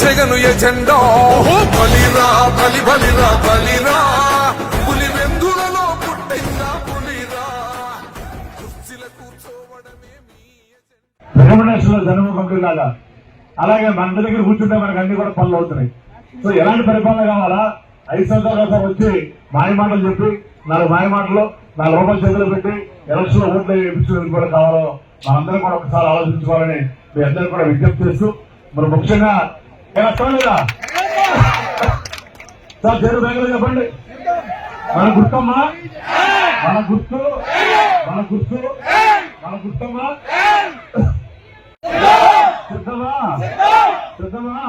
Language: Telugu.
జగను ఎజెండా బలిరా బలి బలిరా బలిరా. పులి వెందులలో పులిరా. కుర్చీల కూర్చోవడమే లాగా అలాగే మన దగ్గర కూర్చుంటే మనకు అన్ని కూడా పనులు అవుతున్నాయి. సో ఎలాంటి పరిపాలన కావాలా? ఐదు సంవత్సరాల వచ్చి మాయ మాటలు చెప్పి నాలుగు మాయ మాటలు నాలుగు రూపాయలు చేతులు పెట్టి ఎలక్షన్లో ఓట్లు వేయించడం కూడా కావాలో? మనందరం కూడా ఒకసారి ఆలోచించుకోవాలని మీ అందరూ కూడా విజ్ఞప్తి చేస్తూ మరి ముఖ్యంగా ఏం సార్ పేరు బ్యాంకులో చెప్పండి. మన గుర్తమ్మా? మన గుర్తు? మన గుర్తు? మన గుర్తమ్మా? సిద్ధమా? సిద్ధమా?